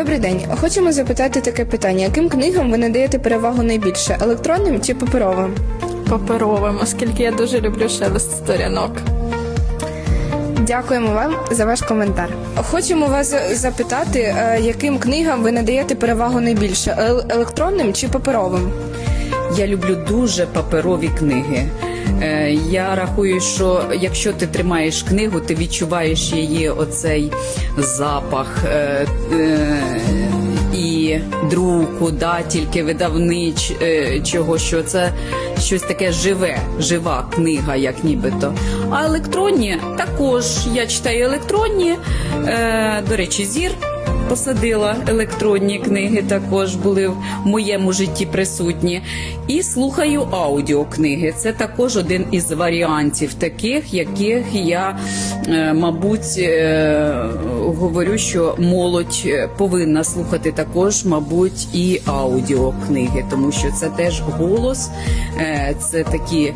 Добрий день. Хочемо запитати таке питання: яким книгам ви надаєте перевагу найбільше електронним чи паперовим? паперовим, оскільки я дуже люблю шелест сторінок. Дякуємо вам за ваш коментар. Хочемо вас запитати, е, яким книгам ви надаєте перевагу найбільше електронним чи паперовим? Я люблю дуже паперові книги. Е, Я рахую, що якщо ти тримаєш книгу, ти відчуваєш її оцей запах е, е, друку, да, тільки видавнич, е, що це щось таке живе, жива книга, як нібито. А електронні також я читаю електронні. Е, До речі, зір посадила електронні книги, також були в моєму житті присутні. І слухаю аудіокниги. Це також один із варіантів таких, яких я, е, мабуть, е, говорю, що молодь е, повинна слухати також, мабуть, і аудіокниги, тому що це теж голос, це такі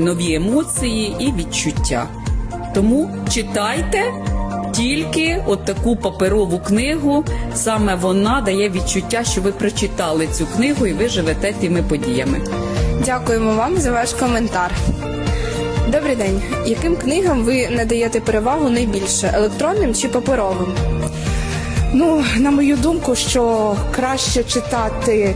нові емоції і відчуття. Тому читайте тільки от таку паперову книгу. Саме вона дає відчуття, що ви прочитали цю книгу і ви живете тими подіями. Дякуємо вам за ваш коментар. Добрий день. Яким книгам ви надаєте перевагу найбільше електронним чи паперовим? Ну, на мою думку, що краще читати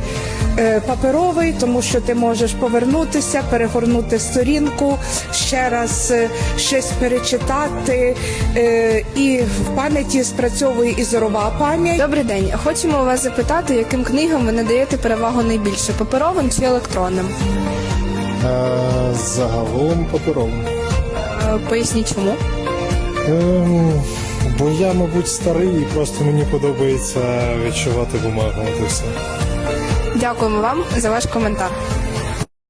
е, паперовий, тому що ти можеш повернутися, перегорнути сторінку, ще раз е, щось перечитати, е, і в пам'яті спрацьовує і зорова пам'ять. Добрий день. Хочемо вас запитати, яким книгам ви надаєте перевагу найбільше паперовим чи електронним? Е, Загалом паперовим. Е, Поясніть чому. Ем, бо я, мабуть, старий і просто мені подобається відчувати бумагу. От. Дякуємо вам за ваш коментар.